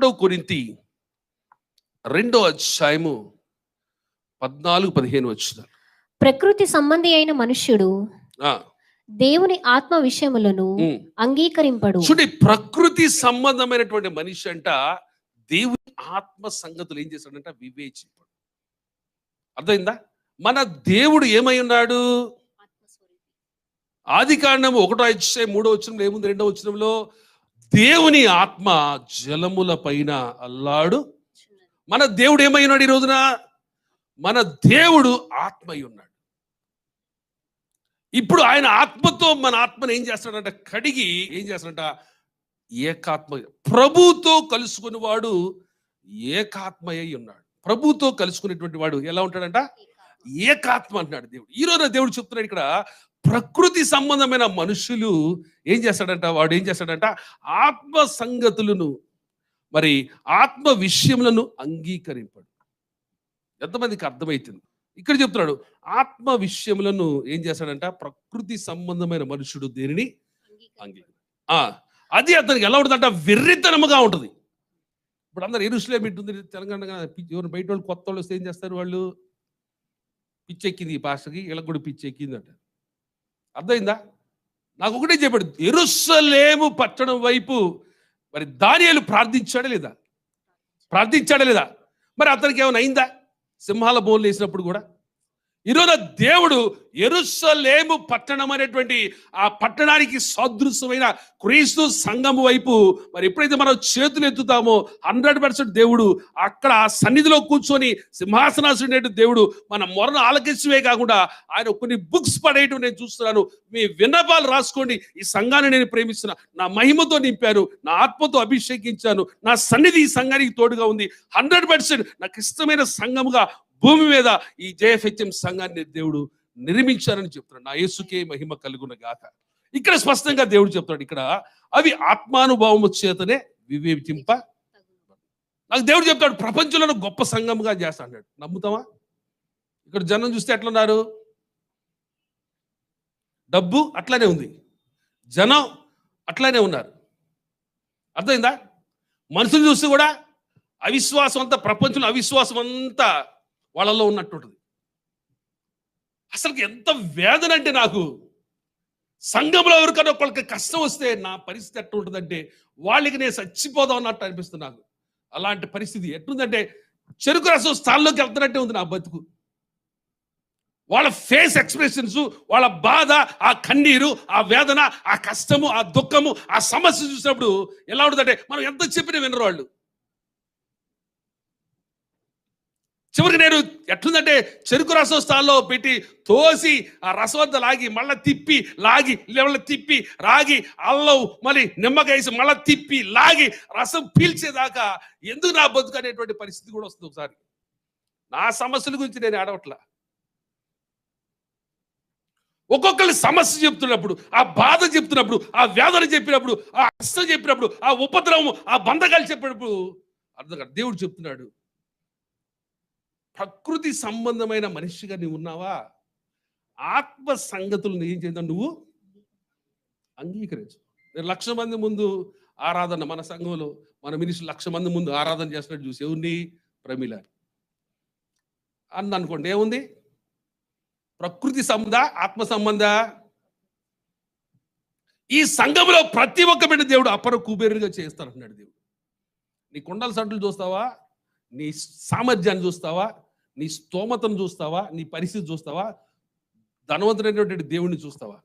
ఒకటో కొరింతి రెండో అధ్యాయము పద్నాలుగు పదిహేను వచ్చిన. ప్రకృతి సంబంధి అయిన మనుష్యుడు దేవుని ఆత్మ విషయములను అంగీకరింపడు. చూడండి ప్రకృతి సంబంధమైనటువంటి మనిషి అంట దేవుని ఆత్మ సంగతులు ఏం చేశాడంట వివేచింపడు. అర్థమైందా? మన దేవుడు ఏమై ఉన్నాడు? ఆది కాండము ఒకటో అధ్యాయం మూడో వచ్చిన ఏముంది? రెండో వచ్చినంలో దేవుని ఆత్మ జలముల పైన అల్లాడు. మన దేవుడు ఏమై ఉన్నాడు ఈ రోజున? మన దేవుడు ఆత్మ అయి ఉన్నాడు. ఇప్పుడు ఆయన ఆత్మతో మన ఆత్మను ఏం చేస్తాడంట కడిగి ఏం చేస్తాడంట? ఏకాత్మ ప్రభుతో కలుసుకుని వాడు ఏకాత్మయ్య ఉన్నాడు. ప్రభుతో కలుసుకునేటువంటి వాడు ఎలా ఉంటాడంట? ఏకాత్మ అంటున్నాడు దేవుడు. ఈ రోజున దేవుడు చెప్తున్నాడు ఇక్కడ ప్రకృతి సంబంధమైన మనుషులు ఏం చేస్తాడంట? వాడు ఏం చేస్తాడంట? ఆత్మ సంగతులను మరి ఆత్మ విషయములను అంగీకరింపడు. ఎంతమందికి అర్థమవుతుంది ఇక్కడ చెప్తున్నాడు ఆత్మ విషయములను ఏం చేస్తాడంట? ప్రకృతి సంబంధమైన మనుషుడు దేనిని? అంగీకరి ఆ, అది అతనికి ఎలా ఉంటుందంట వెర్రితనముగా ఉంటుంది. ఇప్పుడు అందరు ఎరుసలేం ఉంటుంది తెలంగాణ ఎవరు బయట వాళ్ళు కొత్త వాళ్ళు వస్తే ఏం చేస్తారు వాళ్ళు? పిచ్చెక్కింది ఈ భాషకి వీళ్ళకి కూడా పిచ్చెక్కింది అంట అర్థమైందా? నాకు ఒకటే చెప్పాడు ఎరుసలేము పట్టణం వైపు మరి దానియాలు ప్రార్థించాడా లేదా? ప్రార్థించాడా లేదా? మరి అతనికి ఏమైనా అయిందా? సింహాల బోన్లు వేసినప్పుడు కూడా? ఈరోజు దేవుడు ఎరుసలేము పట్టణం అనేటువంటి ఆ పట్టణానికి సదృశ్యమైన క్రీస్తు సంఘము వైపు మరి ఎప్పుడైతే మనం చేతులు ఎత్తుతామో హండ్రెడ్ పర్సెంట్ దేవుడు అక్కడ ఆ సన్నిధిలో కూర్చొని సింహాసనాసుడు దేవుడు మన మొరను ఆలకించవే కాకుండా ఆయన కొన్ని బుక్స్ పడేయటం నేను చూస్తున్నాను. మీ విన్నపాలు రాసుకోండి. ఈ సంఘాన్ని నేను ప్రేమిస్తున్నా నా మహిమతో నింపాను నా ఆత్మతో అభిషేకించాను నా సన్నిధి ఈ సంఘానికి తోడుగా ఉంది. హండ్రెడ్ పర్సెంట్ నాకు ఇష్టమైన సంఘముగా భూమి మీద ఈ జేఎఫ్హెచ్ఎం సంఘాన్ని దేవుడు నిర్మించారని చెప్తున్నాడు. నా యేసుకే మహిమ కలుగున గాక. ఇక్కడ స్పష్టంగా దేవుడు చెప్తాడు ఇక్కడ అవి ఆత్మానుభవము చేతనే వివేచింప నాకు దేవుడు చెప్తాడు ప్రపంచంలో గొప్ప సంఘంగా చేస్తా అన్నాడు నమ్ముతావా? ఇక్కడ జనం చూస్తే ఎట్లున్నారు? డబ్బు అట్లానే ఉంది. జనం అట్లానే ఉన్నారు. అర్థమైందా? మనుషులు చూస్తే కూడా అవిశ్వాసం అంతా ప్రపంచంలో అవిశ్వాసం అంతా వాళ్ళలో ఉన్నట్టుంటుంది. అసలు ఎంత వేదన అంటే నాకు. సంఘంలో ఎవరికైనా ఒకళ్ళకి కష్టం వస్తే నా పరిస్థితి ఎట్లా ఉంటుందంటే వాళ్ళకి నేను చచ్చిపోదాం అన్నట్టు అనిపిస్తుంది నాకు. అలాంటి పరిస్థితి ఎట్లుందంటే చెరుకు రసం స్థానంలోకి వెళ్తున్నట్టే ఉంది నా బతుకు. వాళ్ళ ఫేస్ ఎక్స్ప్రెషన్స్ వాళ్ళ బాధ ఆ కన్నీరు ఆ వేదన ఆ కష్టము ఆ దుఃఖము ఆ సమస్య చూసినప్పుడు ఎలా ఉంటుందంటే మనం ఎంత చెప్పినా వినరు వాళ్ళు. చివరికి నేను ఎట్లుందంటే చెరుకు రసం స్థాల్లో పెట్టి తోసి ఆ రసవద్ద లాగి మళ్ళీ తిప్పి లాగి మళ్ళీ తిప్పి రాగి అల్లం మళ్ళీ నిమ్మకాయ వేసి మళ్ళీ తిప్పి లాగి రసం పీల్చేదాకా ఎందుకు నా బతుకు అనేటువంటి పరిస్థితి కూడా వస్తుంది ఒకసారి. నా సమస్యల గురించి నేను ఆడవట్లా ఒక్కొక్కరి సమస్య చెప్తున్నప్పుడు ఆ బాధ చెప్తున్నప్పుడు ఆ వేదన చెప్పినప్పుడు ఆ అస్సలు చెప్పినప్పుడు ఆ ఉపద్రవం ఆ బంధకాలు చెప్పినప్పుడు అర్థం కాదు. దేవుడు చెప్తున్నాడు ప్రకృతి సంబంధమైన మనిషిగా నీవు ఉన్నావా? ఆత్మ సంగతులను ఏం చేద్దాం నువ్వు అంగీకరించు. నేను లక్ష మంది ముందు ఆరాధన మన సంఘంలో మన మినిస్టర్ లక్ష మంది ముందు ఆరాధన చేస్తున్నట్టు చూసి. ఎవరిని? ప్రమిళ అన్న అనుకోండి ఏముంది? ప్రకృతి సంబంధ ఆత్మ సంబంధ? ఈ సంఘంలో ప్రతి ఒక్క బిడ్డ దేవుడు అపర కుబేరుగా చేస్తానంటున్నాడు దేవుడు. నీ కొండల సంటలు చూస్తావా? నీ సామర్థ్యాన్ని చూస్తావా? నీ స్తోమతను చూస్తావా? నీ పరిస్థితి చూస్తావా? ధనవంతుడైనటువంటి దేవుడిని చూస్తావా?